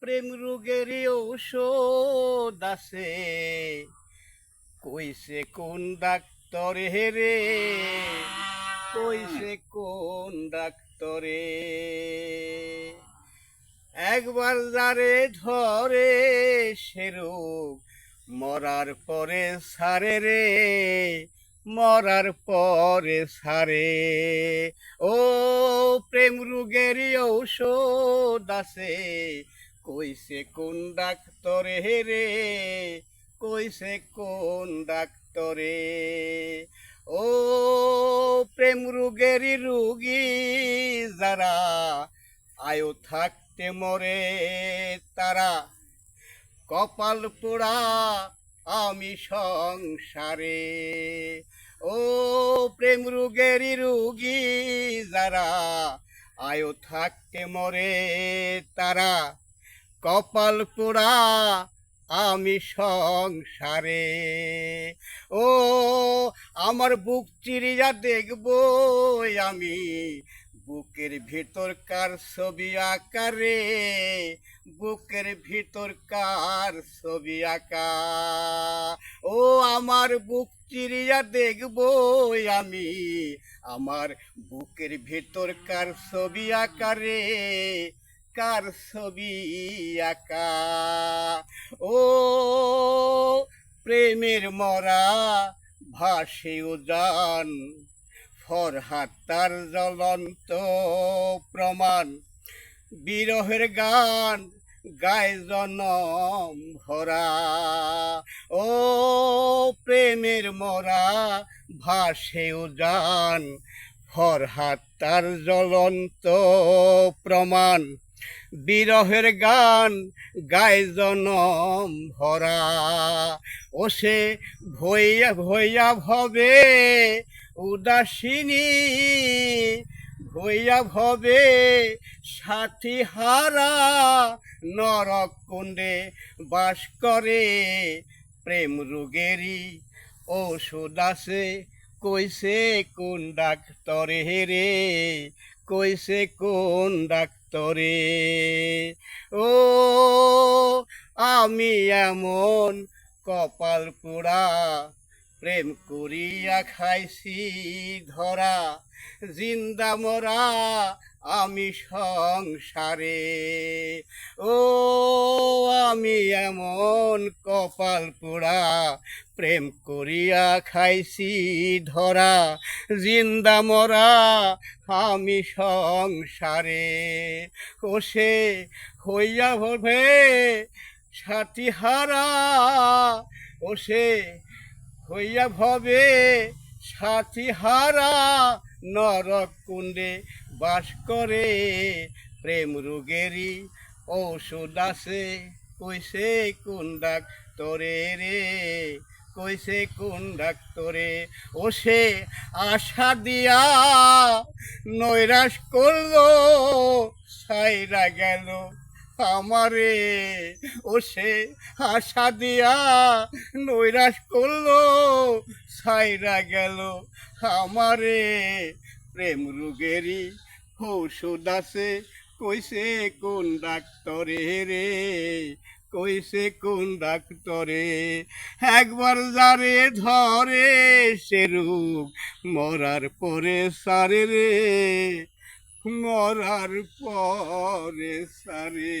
প্রেম রোগের ঔষধ আছে। কইছে কোন ডাক্তরে রে? কইছে কোন ডাক্তরে? একবার যারে ধরে সে রোগ মরার পরে সারে রে, মরার পরে সারে। ও প্রেম রোগেরই ঔষধ আছে। কইছে কোন ডাক্তরে রে? কইছে কোন ডাক্তরে? ও প্রেম রোগেরই রুগী যারা আয়ু থাকতে মরে তারা কপাল পোড়া আমি সংসারে। ও প্রেম রোগেরই রুগী যারা আয়ু থাকতে মরে তারা কপাল পোড়া আমি সংসারে। ও, আমার বুক চিরিয়া দেখব আমি, বুকের ভিতরকার ছবি আকারে, বুকের ভিতরকার ছবি আঁকা। ও, আমার বুক চিরিয়া দেখব আমি, আমার বুকের ভিতরকার ছবি আকারে কার ছবি আঁকা। ও, প্রেমের মরা ভাসে উজান ফরহাত তার জ্বলন্ত প্রমাণ। বিরহের গান গায় জনম ভরা। ও, প্রেমের মরা ভাসে উজান ফরহাত তার জ্বলন্ত প্রমাণ। বিরহের গান গায় জনম ভরা। ও সে ভইয়া ভইয়া ভবে, উদাসিনী ভইয়া ভবে সাথী হারা নরক কুণ্ডে বাস করে প্রেম রোগেরই। ওষুধ আছে কইছে কোন ডাক্তরে রে? কইছে কোন ডাক্তরে ও আমি এমন কপাল পোড়া প্রেম করিয়া খাইছি ধরা, জিন্দা মরা আমি সংসারে। ও, আমি এমন কপাল পোড়া, প্রেম করিয়া খাইছি ধরা, জিন্দা মরা আমি সংসারে। ও, সে হইয়া ভবে সাথী হারা, ও, সে হইয়া ভবে সাথী হারা নরক কুণ্ডে বাস করে। প্রেম রোগেরই ঔষধ আছে। কইছে কোন ডাক্তরে রে? কইছে কোন ডাক্তরে ও সে আশা দিয়া নৈরাশ করল সাইরা গেল। আমারে ও সে আশা দিয়া নৈরাশ করল সাইরা গেল আমারে। প্রেম রোগেরই ঔষধ আছে, কইছে কোন ডাক্তরে রে, কইছে কোন ডাক্তরে। একবার যারে ধরে সে রোগ মরার পরে সারে রে। মরার পরে সারে।